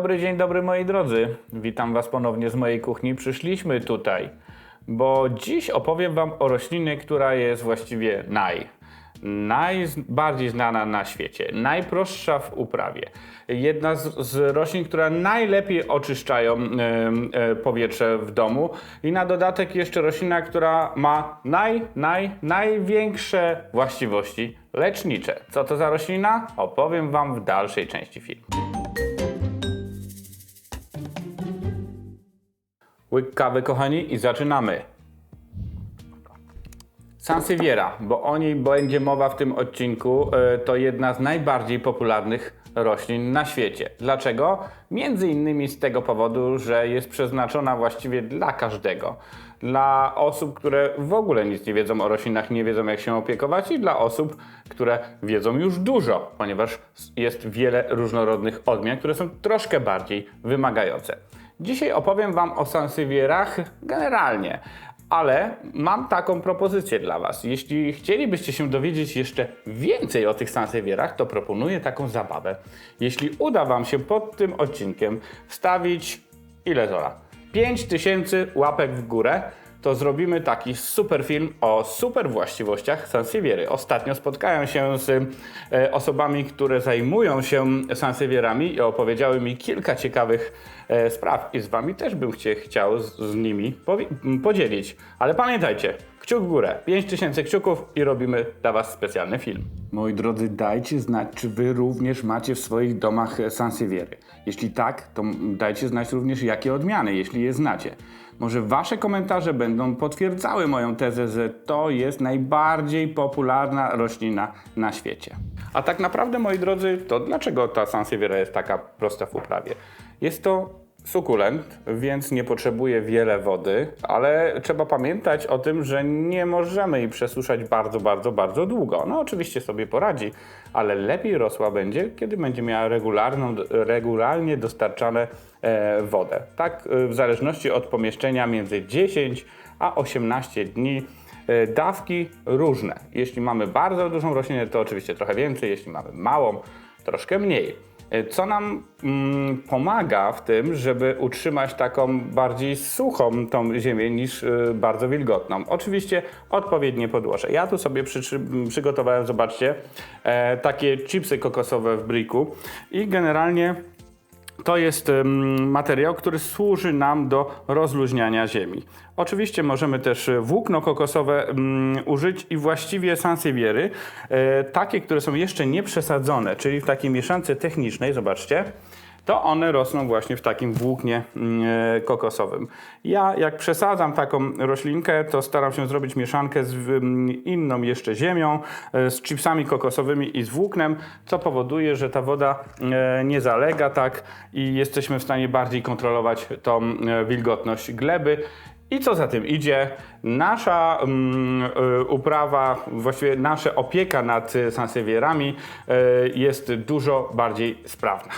dobry, dzień dobry moi drodzy. Witam Was ponownie z mojej kuchni. Przyszliśmy tutaj, bo dziś opowiem Wam o roślinie, która jest właściwie naj. Najbardziej znana na świecie, najprostsza w uprawie. Jedna z, z roślin, która najlepiej oczyszczają em, e, powietrze w domu i na dodatek jeszcze roślina, która ma naj, naj, największe właściwości lecznicze. Co to za roślina? Opowiem Wam w dalszej części filmu. Łyk kawy, kochani, i zaczynamy. Sansevieria, bo o niej będzie mowa w tym odcinku, e, to jedna z najbardziej popularnych roślin na świecie. Dlaczego? Między innymi z tego powodu, że jest przeznaczona właściwie dla każdego. Dla osób, które w ogóle nic nie wiedzą o roślinach, nie wiedzą jak się opiekować i dla osób, które wiedzą już dużo, ponieważ jest wiele różnorodnych odmian, które są troszkę bardziej wymagające. Dzisiaj opowiem Wam o sansevierach generalnie, ale mam taką propozycję dla Was. Jeśli chcielibyście się dowiedzieć jeszcze więcej o tych sansevierach, to proponuję taką zabawę. Jeśli uda Wam się pod tym odcinkiem wstawić ile zola? 5000 łapek w górę, to zrobimy taki super film o super właściwościach sanseviery. Ostatnio spotkałem się z e, osobami, które zajmują się sansevierami i opowiedziały mi kilka ciekawych e, spraw i z Wami też bym chciał z, z nimi podzielić. Ale pamiętajcie, kciuk w górę, 5000 kciuków i robimy dla Was specjalny film. Moi drodzy, dajcie znać, czy Wy również macie w swoich domach sanseviery. Jeśli tak, to dajcie znać również, jakie odmiany, jeśli je znacie. Może Wasze komentarze będą potwierdzały moją tezę, że to jest najbardziej popularna roślina na świecie. A tak naprawdę, moi drodzy, to dlaczego ta sansevieria jest taka prosta w uprawie? Jest to sukulent, więc nie potrzebuje wiele wody, ale trzeba pamiętać o tym, że nie możemy jej przesuszać bardzo, bardzo, bardzo długo. No oczywiście sobie poradzi, ale lepiej rosła będzie, kiedy będzie miała regularną, regularnie dostarczane e, wodę. Tak e, w zależności od pomieszczenia między 10 a 18 dni E, Dawki różne. Jeśli mamy bardzo dużą roślinę, to oczywiście trochę więcej, jeśli mamy małą, troszkę mniej. E, Co nam mm, pomaga w tym, żeby utrzymać taką bardziej suchą tą ziemię niż y, bardzo wilgotną? Oczywiście odpowiednie podłoże. Ja tu sobie przy, przygotowałem, zobaczcie, e, takie chipsy kokosowe w briku i generalnie to jest materiał, który służy nam do rozluźniania ziemi. Oczywiście możemy też e, włókno kokosowe użyć i właściwie sanseviery, e, takie, które są jeszcze nie przesadzone, czyli w takiej mieszance technicznej, zobaczcie, to one rosną właśnie w takim włóknie mm, e, kokosowym. Ja jak przesadzam taką roślinkę, to staram się zrobić mieszankę z mm, inną jeszcze ziemią, e, z chipsami kokosowymi i z włóknem, co powoduje, że ta woda e, nie zalega tak i jesteśmy w stanie bardziej kontrolować tą wilgotność gleby. I co za tym idzie, nasza mm, uprawa, właściwie nasza opieka nad sansevierami y, jest dużo bardziej sprawna.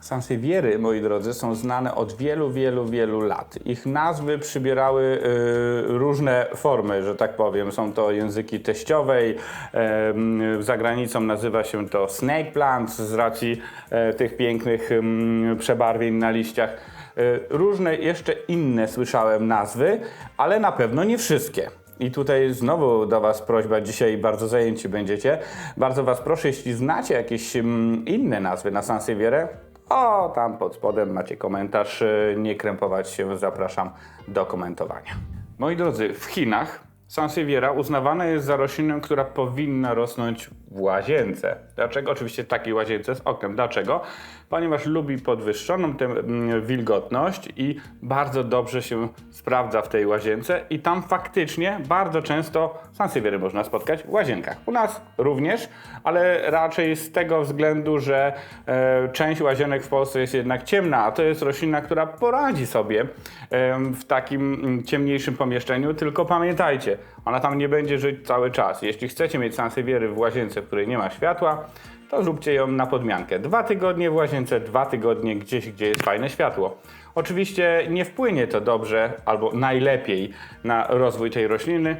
Sanseviery, moi drodzy, są znane od wielu, wielu, wielu lat. Ich nazwy przybierały y, różne formy, że tak powiem. Są to języki teściowej, em, za granicą nazywa się to snake plant z racji e, tych pięknych em, przebarwień na liściach. E, różne jeszcze inne słyszałem nazwy, ale na pewno nie wszystkie. I tutaj znowu do Was prośba, dzisiaj bardzo zajęci będziecie. Bardzo Was proszę, jeśli znacie jakieś inne nazwy na Sansevierę, o, tam pod spodem macie komentarz, y, nie krępować się, zapraszam do komentowania. Moi drodzy, w Chinach Sansevieria uznawana jest za roślinę, która powinna rosnąć w łazience. Dlaczego? Oczywiście takiej łazience z oknem. Dlaczego? Ponieważ lubi podwyższoną tę wilgotność i bardzo dobrze się sprawdza w tej łazience i tam faktycznie bardzo często sanseviery można spotkać w łazienkach. U nas również, ale raczej z tego względu, że e, część łazienek w Polsce jest jednak ciemna, a to jest roślina, która poradzi sobie em, w takim ciemniejszym pomieszczeniu, tylko pamiętajcie, ona tam nie będzie żyć cały czas. Jeśli chcecie mieć sanseviery w łazience, w której nie ma światła, to zróbcie ją na podmiankę. Dwa tygodnie w łazience, dwa tygodnie gdzieś, gdzie jest fajne światło. Oczywiście nie wpłynie to dobrze albo najlepiej na rozwój tej rośliny,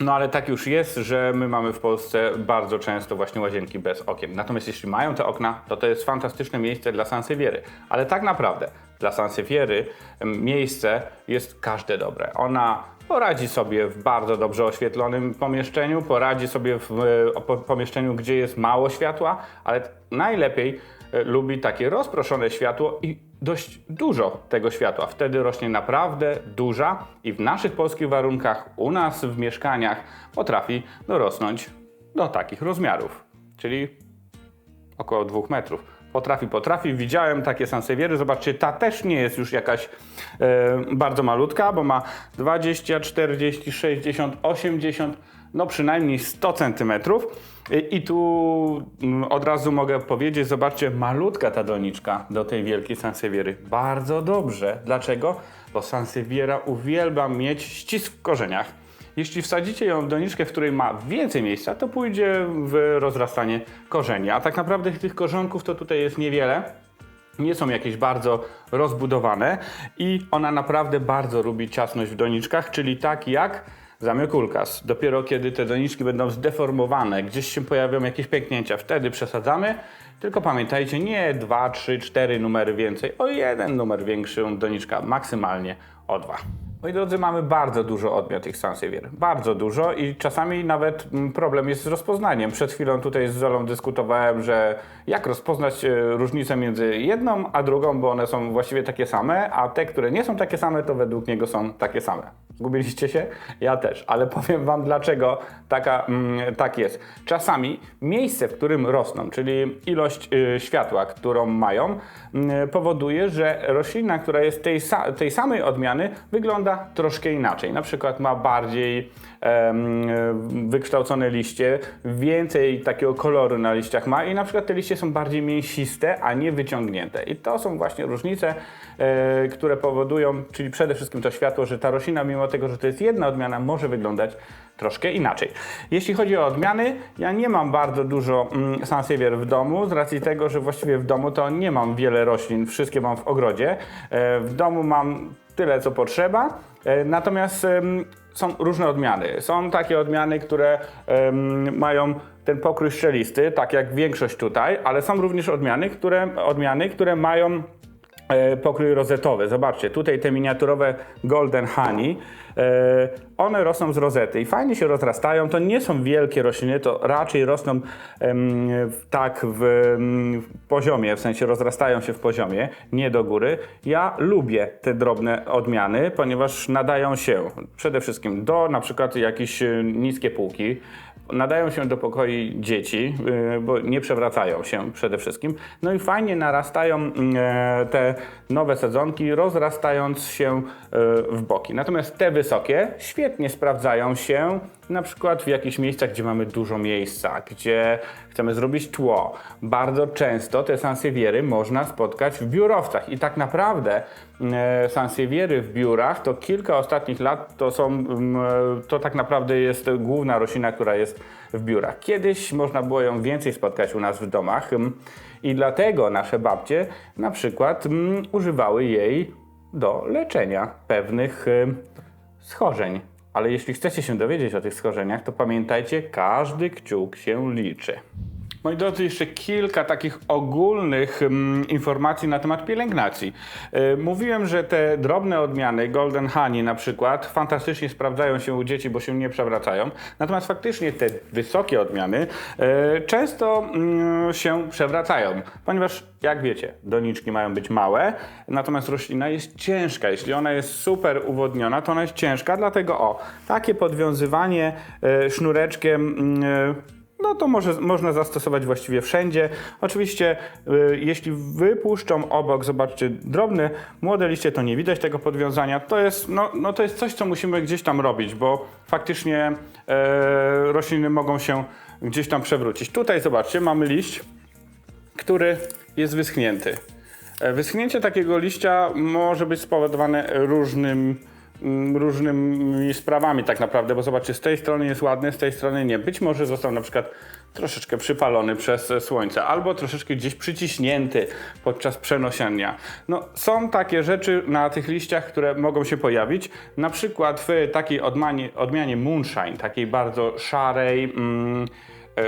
No ale tak już jest, że my mamy w Polsce bardzo często właśnie łazienki bez okien. Natomiast jeśli mają te okna, to to jest fantastyczne miejsce dla Sanseviery. Ale tak naprawdę dla Sanseviery em, miejsce jest każde dobre. Ona poradzi sobie w bardzo dobrze oświetlonym pomieszczeniu, poradzi sobie w e, po- pomieszczeniu, gdzie jest mało światła, ale najlepiej e, lubi takie rozproszone światło i dość dużo tego światła. Wtedy rośnie naprawdę duża i w naszych polskich warunkach, u nas w mieszkaniach potrafi dorosnąć do takich rozmiarów, czyli około 2 metrów. Potrafi, potrafi. Widziałem takie sanseviery. Zobaczcie, ta też nie jest już jakaś e, bardzo malutka, bo ma 20, 40, 60, 80, no przynajmniej 100 centymetrów. I, tu mm, od razu mogę powiedzieć, zobaczcie, malutka ta doniczka do tej wielkiej sanseviery. Bardzo dobrze. Dlaczego? Bo sanseviera uwielbia mieć ścisk w korzeniach. Jeśli wsadzicie ją w doniczkę, w której ma więcej miejsca, to pójdzie w rozrastanie korzeni. A tak naprawdę tych korzonków to tutaj jest niewiele. Nie są jakieś bardzo rozbudowane i ona naprawdę bardzo lubi ciasność w doniczkach, czyli tak jak zamiokulkas. Dopiero kiedy te doniczki będą zdeformowane, gdzieś się pojawią jakieś pęknięcia, wtedy przesadzamy. Tylko pamiętajcie, nie 2, 3, 4 numery więcej, o jeden numer większy doniczka, maksymalnie o dwa. Moi drodzy, mamy bardzo dużo odmian tych Sanseviery. Bardzo dużo i czasami nawet mm, problem jest z rozpoznaniem. Przed chwilą tutaj z Zolą dyskutowałem, że jak rozpoznać e, różnicę między jedną a drugą, bo one są właściwie takie same, a te, które nie są takie same, to według niego są takie same. Zgubiliście się? Ja też, ale powiem Wam dlaczego taka, mm, tak jest. Czasami miejsce, w którym rosną, czyli ilość y, światła, którą mają, mm, powoduje, że roślina, która jest tej, sa tej samej odmiany, wygląda troszkę inaczej. Na przykład ma bardziej wykształcone liście, więcej takiego koloru na liściach ma i na przykład te liście są bardziej mięsiste, a nie wyciągnięte. I to są właśnie różnice, e, które powodują, czyli przede wszystkim to światło, że ta roślina, mimo tego, że to jest jedna odmiana, może wyglądać troszkę inaczej. Jeśli chodzi o odmiany, ja nie mam bardzo dużo mm, w domu, z racji tego, że właściwie w domu to nie mam wiele roślin, wszystkie mam w ogrodzie. E, w domu mam tyle, co potrzeba, e, natomiast są różne odmiany. Są takie odmiany, które em, mają ten pokrój szczelisty, tak jak większość tutaj, ale są również odmiany, które, odmiany, które mają pokrój rozetowy. Zobaczcie, tutaj te miniaturowe Golden Honey, e, one rosną z rozety i fajnie się rozrastają. To nie są wielkie rośliny, to raczej rosną tak w poziomie, w sensie rozrastają się w poziomie, nie do góry. Ja lubię te drobne odmiany, ponieważ nadają się przede wszystkim do na przykład jakieś e, niskie półki, nadają się do pokoi dzieci, yy, bo nie przewracają się przede wszystkim. No i fajnie narastają e, te nowe sadzonki, rozrastając się e, w boki. Natomiast te wysokie świetnie sprawdzają się na przykład w jakichś miejscach, gdzie mamy dużo miejsca, gdzie chcemy zrobić tło. Bardzo często te sanseviery można spotkać w biurowcach i tak naprawdę e, sanseviery w biurach to kilka ostatnich lat to są, mm, e, to tak naprawdę jest główna roślina, która jest w biurach. Kiedyś można było ją więcej spotkać u nas w domach mm, i dlatego nasze babcie na przykład mm, używały jej do leczenia pewnych y, schorzeń. Ale jeśli chcecie się dowiedzieć o tych schorzeniach, to pamiętajcie, każdy kciuk się liczy. Moi drodzy, jeszcze kilka takich ogólnych mm, informacji na temat pielęgnacji. Yy, mówiłem, że te drobne odmiany, Golden Honey na przykład, fantastycznie sprawdzają się u dzieci, bo się nie przewracają. Natomiast faktycznie te wysokie odmiany yy, często mm, się przewracają, ponieważ jak wiecie, doniczki mają być małe, natomiast roślina jest ciężka. Jeśli ona jest super uwodniona, to ona jest ciężka, dlatego o, takie podwiązywanie yy, sznureczkiem yy, no to może, można zastosować właściwie wszędzie. Oczywiście, y, jeśli wypuszczą obok, zobaczcie, drobne, młode liście, to nie widać tego podwiązania. To jest, no, no to jest coś, co musimy gdzieś tam robić, bo faktycznie e, rośliny mogą się gdzieś tam przewrócić. Tutaj zobaczcie, mamy liść, który jest wyschnięty. E, Wyschnięcie takiego liścia może być spowodowane różnym, różnymi sprawami tak naprawdę, bo zobaczcie, z tej strony jest ładny, z tej strony nie. Być może został na przykład troszeczkę przypalony przez słońce, albo troszeczkę gdzieś przyciśnięty podczas przenoszenia. No, są takie rzeczy na tych liściach, które mogą się pojawić, na przykład w takiej odmianie, moonshine, takiej bardzo szarej, mm,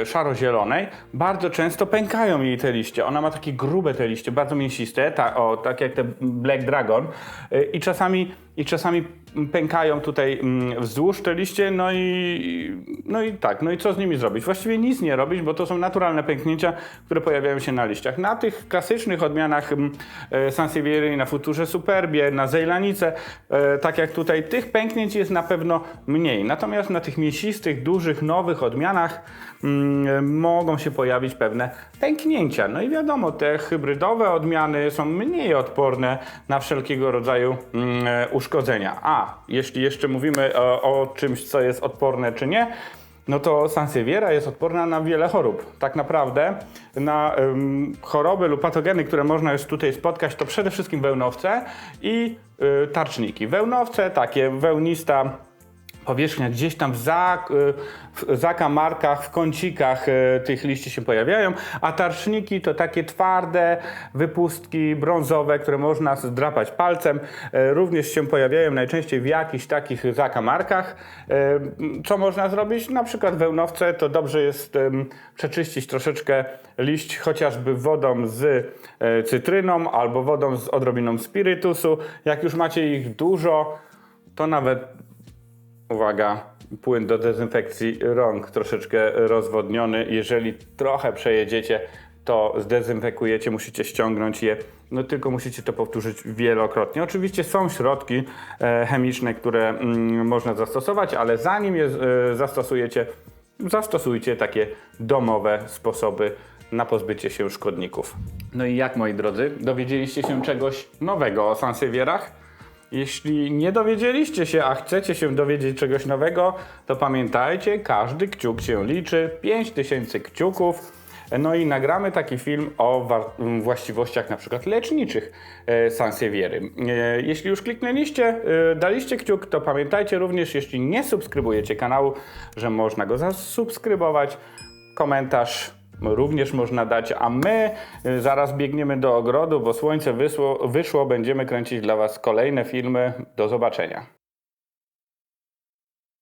szaro-zielonej, bardzo często pękają jej te liście. Ona ma takie grube te liście, bardzo mięsiste, ta, o, tak jak te Black Dragon e, i czasami, i czasami pękają tutaj mm, wzdłuż te liście, no i, no i tak, no i co z nimi zrobić? Właściwie nic nie robić, bo to są naturalne pęknięcia, które pojawiają się na liściach. Na tych klasycznych odmianach mm, e, Sansevierii, na Futurze Superbie, na Zejlanice, e, tak jak tutaj, tych pęknięć jest na pewno mniej. Natomiast na tych mięsistych, dużych, nowych odmianach mm, mogą się pojawić pewne pęknięcia. No i wiadomo, te hybrydowe odmiany są mniej odporne na wszelkiego rodzaju mm, e, uszkodzenia. A, jeśli jeszcze mówimy o, o czymś, co jest odporne czy nie, no to Sansevieria jest odporna na wiele chorób. Tak naprawdę na ym, choroby lub patogeny, które można już tutaj spotkać, to przede wszystkim wełnowce i y, tarczniki. Wełnowce, takie wełnista powierzchnia gdzieś tam w, w zakamarkach, w kącikach e, tych liści się pojawiają, a tarczniki to takie twarde wypustki brązowe, które można zdrapać palcem, e, również się pojawiają najczęściej w jakichś takich zakamarkach. E, Co można zrobić? Na przykład wełnowce to dobrze jest przeczyścić troszeczkę liść chociażby wodą z e, cytryną albo wodą z odrobiną spirytusu. Jak już macie ich dużo, to nawet Uwaga, płyn do dezynfekcji rąk troszeczkę rozwodniony. Jeżeli trochę przejedziecie, to zdezynfekujecie, musicie ściągnąć je, no tylko musicie to powtórzyć wielokrotnie. Oczywiście są środki e, chemiczne, które mm, można zastosować, ale zanim je e, zastosujecie, zastosujcie takie domowe sposoby na pozbycie się szkodników. No i jak moi drodzy, dowiedzieliście się czegoś nowego o Sansevierach? Jeśli nie dowiedzieliście się, a chcecie się dowiedzieć czegoś nowego, to pamiętajcie, każdy kciuk się liczy, 5000 kciuków. No i nagramy taki film o właściwościach na przykład leczniczych e, Sanseviery. E, jeśli już kliknęliście, e, daliście kciuk, to pamiętajcie również, jeśli nie subskrybujecie kanału, że można go zasubskrybować. Komentarz również można dać, a my y, zaraz biegniemy do ogrodu, bo słońce wysło, wyszło, będziemy kręcić dla Was kolejne filmy. Do zobaczenia.